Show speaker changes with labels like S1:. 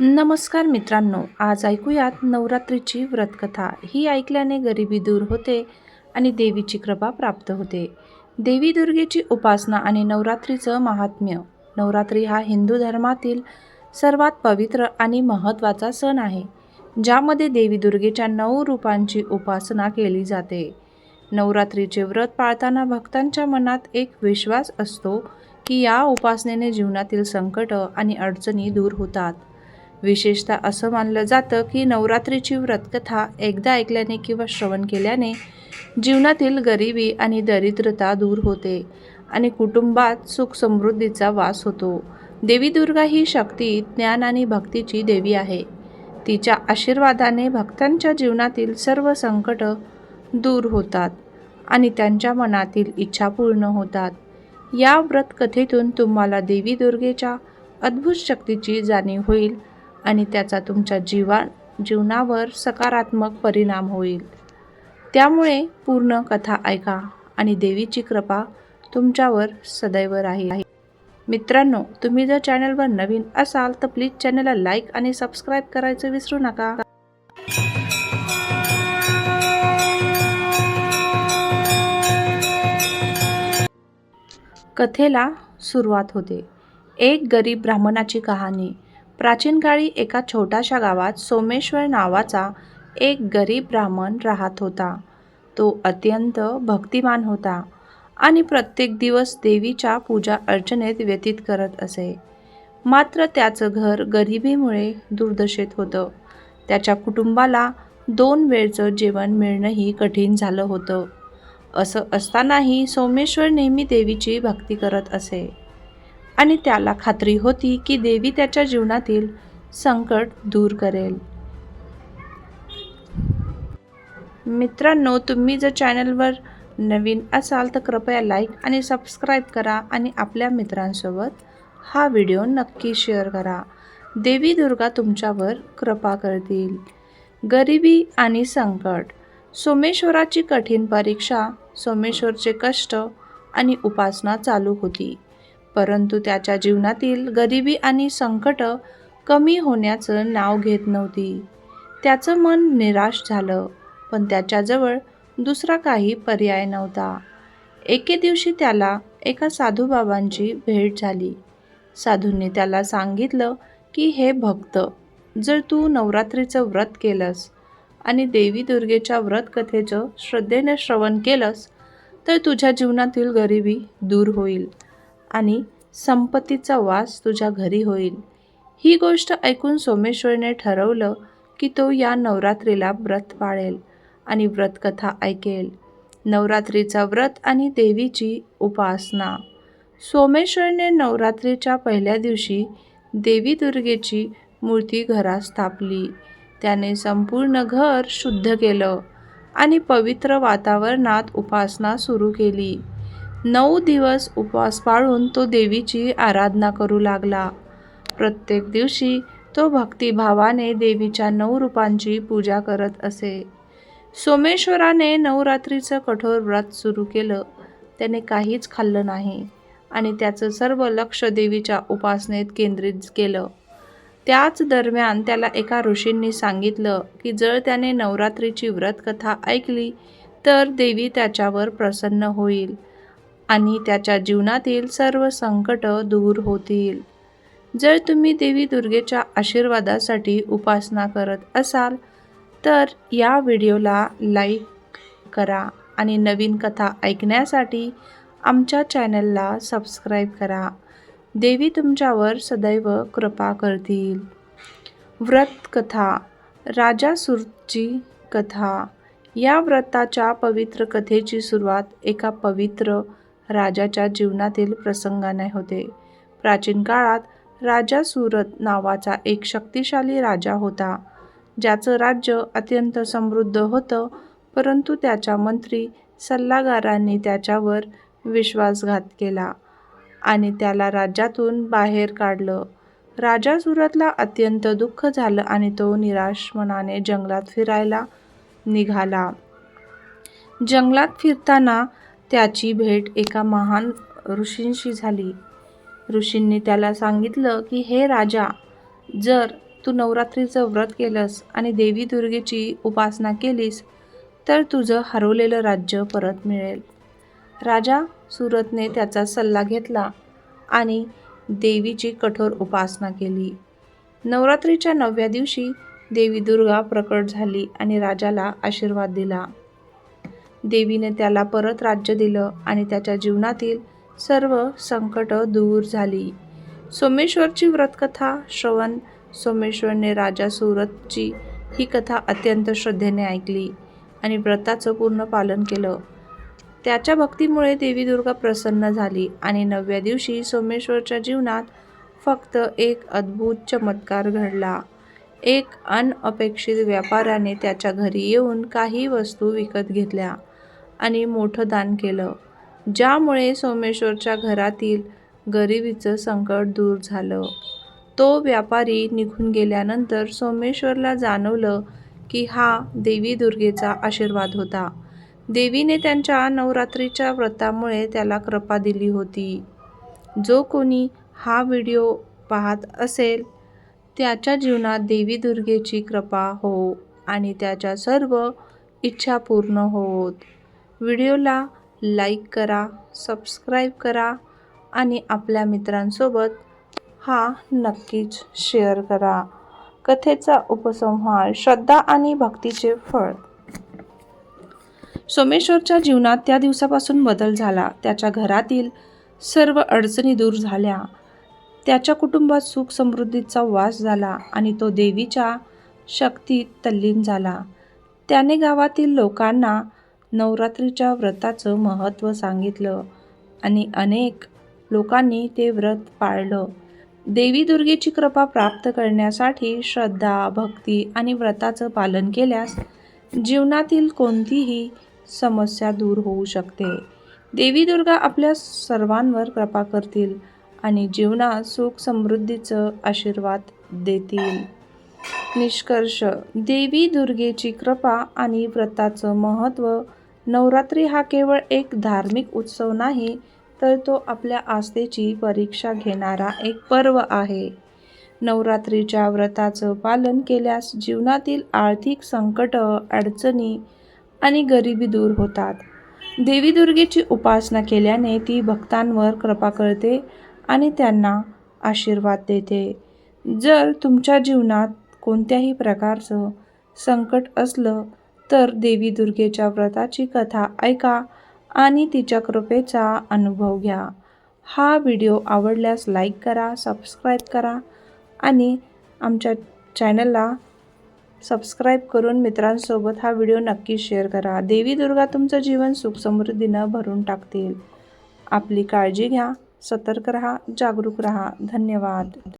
S1: नमस्कार मित्रांनो आज ऐकूयात नवरात्रीची व्रतकथा. ही ऐकल्याने गरिबी दूर होते आणि देवीची कृपा प्राप्त होते. देवी दुर्गेची उपासना आणि नवरात्रीचं महात्म्य. नवरात्री हा हिंदू धर्मातील सर्वात पवित्र आणि महत्त्वाचा सण आहे ज्यामध्ये देवी दुर्गेच्या नऊ रूपांची उपासना केली जाते. नवरात्रीचे व्रत पाळताना भक्तांच्या मनात एक विश्वास असतो की या उपासनेने जीवनातील संकट आणि अडचणी दूर होतात. विशेषतः असं मानलं जातं की नवरात्रीची व्रतकथा एकदा ऐकल्याने किंवा श्रवण केल्याने जीवनातील गरिबी आणि दरिद्रता दूर होते आणि कुटुंबात सुख समृद्धीचा वास होतो. देवी दुर्गा ही शक्ती ज्ञान आणि भक्तीची देवी आहे. तिच्या आशीर्वादाने भक्तांच्या जीवनातील सर्व संकट दूर होतात आणि त्यांच्या मनातील इच्छा पूर्ण होतात. या व्रतकथेतून तुम्हाला देवी दुर्गेच्या अद्भुत शक्तीची जाणीव होईल आणि त्याचा तुमच्या जीवा जीवनावर सकारात्मक परिणाम होईल. त्यामुळे पूर्ण कथा ऐका आणि देवीची कृपा तुमच्यावर सदैव राहील. मित्रांनो तुम्ही जर चॅनलवर नवीन असाल तर प्लीज चॅनलला लाईक आणि सबस्क्राईब करायचं विसरू नका. कथेला सुरुवात होते. एक गरीब ब्राह्मणाची कहाणी. प्राचीन काळी एका छोट्याशा गावात सोमेश्वर नावाचा एक गरीब ब्राह्मण राहत होता. तो अत्यंत भक्तिमान होता आणि प्रत्येक दिवस देवीच्या पूजा अर्चनेत व्यतीत करत असे. मात्र त्याचं घर गरिबीमुळे दुर्दशेत होतं. त्याच्या कुटुंबाला दोन वेळचं जेवण मिळणंही कठीण झालं होतं. असं असतानाही सोमेश्वर नेहमी देवीची भक्ती करत असे. आणि त्याला खात्री होती की देवी त्याच्या जीवनातील संकट दूर करेल. मित्रांनो तुम्ही जर चॅनलवर नवीन असाल तर कृपया लाईक आणि सबस्क्राईब करा आणि आपल्या मित्रांसोबत हा व्हिडिओ नक्की शेअर करा. देवी दुर्गा तुमच्यावर कृपा करतील. गरिबी आणि संकट सोमेश्वराची कठीण परीक्षा सोमेश्वरचे कष्ट आणि उपासना चालू होती. परंतु त्याच्या जीवनातील गरिबी आणि संकट कमी होण्याचं नाव घेत नव्हती. त्याचं मन निराश झालं पण त्याच्याजवळ दुसरा काही पर्याय नव्हता. एके दिवशी त्याला एका साधूबाबांची भेट झाली. साधूंनी त्याला सांगितलं की हे भक्त जर तू नवरात्रीचं व्रत केलंस आणि देवी दुर्गेच्या व्रतकथेचं श्रद्धेने श्रवण केलंस तर तुझ्या जीवनातील गरिबी दूर होईल. आणि संपत्तीचा वास तुझ्या घरी होईल. ही गोष्ट ऐकून सोमेश्वरने ठरवलं की तो या नवरात्रीला व्रत पाळेल आणि व्रतकथा ऐकेल. नवरात्रीचा व्रत आणि देवीची उपासना. सोमेश्वरने नवरात्रीच्या पहिल्या दिवशी देवी दुर्गेची मूर्ती घरात स्थापली. त्याने संपूर्ण घर शुद्ध केलं आणि पवित्र वातावरणात उपासना सुरू केली. नऊ दिवस उपवास पाळून तो देवीची आराधना करू लागला. प्रत्येक दिवशी तो भक्तिभावाने देवीच्या नऊ रूपांची पूजा करत असे. सोमेश्वराने नवरात्रीचं कठोर व्रत सुरू केलं. त्याने काहीच खाल्लं नाही आणि त्याचं सर्व लक्ष देवीच्या उपासनेत केंद्रित केलं. त्याच दरम्यान त्याला एका ऋषींनी सांगितलं की जर त्याने नवरात्रीची व्रतकथा ऐकली तर देवी त्याच्यावर प्रसन्न होईल. आणि त्याच्या जीवनातील सर्व संकट दूर होतील. जर तुम्ही देवी दुर्गेच्या आशीर्वादासाठी उपासना करत असाल तर या व्हिडिओला लाईक करा आणि नवीन कथा ऐकण्यासाठी आमच्या चॅनलला सबस्क्राईब करा. देवी तुमच्यावर सदैव कृपा करतील. व्रत कथा राजासूरची कथा. या व्रताच्या पवित्र कथेची सुरुवात एका पवित्र राजाच्या जीवनातील प्रसंगाने होते. प्राचीन काळात राजा सुरत नावाचा एक शक्तिशाली राजा होता. ज्याचं राज्य अत्यंत समृद्ध होतं परंतु त्याच्या मंत्री सल्लागारांनी त्याच्यावर विश्वासघात केला आणि त्याला राज्यातून बाहेर काढलं. राजा सुरतला अत्यंत दुःख झालं आणि तो निराश मनाने जंगलात फिरायला निघाला. जंगलात फिरताना त्याची भेट एका महान ऋषींशी झाली. ऋषींनी त्याला सांगितलं की हे राजा जर तू नवरात्रीचं व्रत केलंस आणि देवी दुर्गेची उपासना केलीस तर तुझं हरवलेलं राज्य परत मिळेल. राजा सुरतने त्याचा सल्ला घेतला आणि देवीची कठोर उपासना केली. नवरात्रीच्या नवव्या दिवशी देवी दुर्गा प्रकट झाली आणि राजाला आशीर्वाद दिला. देवीने त्याला परत राज्य दिलं आणि त्याच्या जीवनातील सर्व संकट दूर झाली. सोमेश्वरची व्रतकथा श्रवण सोमेश्वरने राजा सुरतची ही कथा अत्यंत श्रद्धेने ऐकली आणि व्रताचं पूर्ण पालन केलं. त्याच्या भक्तीमुळे देवी दुर्गा प्रसन्न झाली आणि नवव्या दिवशी सोमेश्वरच्या जीवनात फक्त एक अद्भुत चमत्कार घडला. एक अनअपेक्षित व्यापाऱ्याने त्याच्या घरी येऊन काही वस्तू विकत घेतल्या. आणि मोठं दान केलं. ज्यामुळे सोमेश्वरच्या घरातील गरिबीचं संकट दूर झालं. तो व्यापारी निघून गेल्यानंतर सोमेश्वरला जाणवलं की हा देवी दुर्गेचा आशीर्वाद होता. देवीने त्यांच्या नवरात्रीच्या व्रतामुळे त्याला कृपा दिली होती. जो कोणी हा व्हिडिओ पाहत असेल त्याच्या जीवनात देवी दुर्गेची कृपा हो आणि त्याच्या सर्व इच्छा पूर्ण होत. व्हिडिओला लाईक करा सबस्क्राईब करा आणि आपल्या मित्रांसोबत हा नक्कीच शेअर करा. कथेचा उपसंहार श्रद्धा आणि भक्तीचे फळ. सोमेश्वरच्या जीवनात त्या दिवसापासून बदल झाला. त्याच्या घरातील सर्व अडचणी दूर झाल्या. त्याच्या कुटुंबात सुख समृद्धीचा वास झाला आणि तो देवीच्या शक्तीत तल्लीन झाला. त्याने गावातील लोकांना नवरात्रीच्या व्रताचं महत्त्व सांगितलं आणि अनेक लोकांनी ते व्रत पाळलं. देवी दुर्गेची कृपा प्राप्त करण्यासाठी श्रद्धा भक्ती आणि व्रताचं पालन केल्यास जीवनातील कोणतीही समस्या दूर होऊ शकते. देवी दुर्गा आपल्या सर्वांवर कृपा करतील आणि जीवनात सुख समृद्धीचं आशीर्वाद देतील. निष्कर्ष देवी दुर्गेची कृपा आणि व्रताचं महत्त्व नवरात्री हा केवळ एक धार्मिक उत्सव नाही तर तो आपल्या आस्थेची परीक्षा घेणारा एक पर्व आहे. नवरात्रीच्या व्रताचं पालन केल्यास जीवनातील आर्थिक संकट अडचणी आणि गरिबी दूर होतात. देवी दुर्गेची उपासना केल्याने ती भक्तांवर कृपा करते आणि त्यांना आशीर्वाद देते. जर तुमच्या जीवनात कोणत्याही प्रकारचं संकट असलं तर देवी दुर्गेच्या व्रताची कथा ऐका आणि तिच्या कृपेचा अनुभव घ्या. हा व्हिडिओ आवडल्यास लाईक करा सबस्क्राईब करा आणि आमच्या चॅनलला सबस्क्राईब करून मित्रांसोबत हा व्हिडिओ नक्की शेअर करा. देवी दुर्गा तुमचं जीवन सुख समृद्धीनं भरून टाकतील. आपली काळजी घ्या सतर्क रहा जागरूक रहा. धन्यवाद.